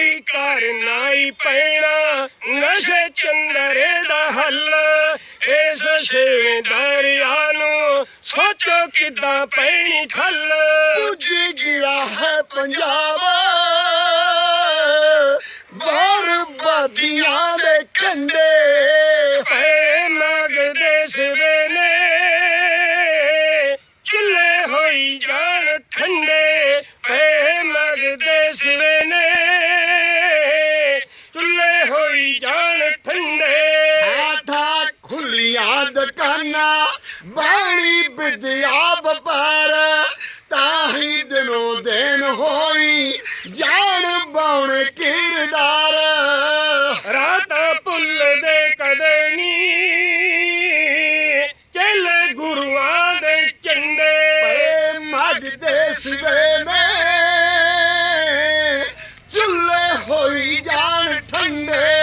ਕੋਈ ਘਰ ਨਾਈ ਪੈਣਾ। ਨਸ਼ੇ ਚੰਦਰੇ ਦਾ ਹੱਲ। ਇਸ ਸੇਵੇਦਾਰਿਆ ਨੂੰ ਸੋਚੋ ਕਿੱਦਾਂ ਪੈਣੀ ਠੱਲ। ਪੁੱਜ ਗਿਆ ਹੈ ਪੰਜਾਬ। ਬਰਬਾਦੀਆਂ ਦੇ ਕੰਡੇ ਪੈ ਮੰਗਦੇ ਸਵੇ ਨੇ ਚੁੱਲੇ ਹੋਈ ਜਾਣ ਠੰਡੇ। ਪੈ ਮੰਗਦੇ ਸਵੇ ਯਾਦ ਕਰਨਾ ਬਾਣੀ ਵਿਦਿਆ ਵਪਾਰ ਤਾਹੀ ਦਿਨੋ ਦਿਨ ਹੋਈ ਜਾਣ ਬੌਣ ਕਿਰਦਾਰ। ਰਾਤ ਭੁੱਲਦੇ ਕਦੇ ਨੀ ਚੱਲ ਗੁਰੂਆਂ ਦੇ ਚੰਡੇ ਪਏ ਮੱਜਦੇ ਸਿਵੇ ਮੇ ਚੁੱਲੇ ਹੋਈ ਜਾਣ ਠੰਡੇ।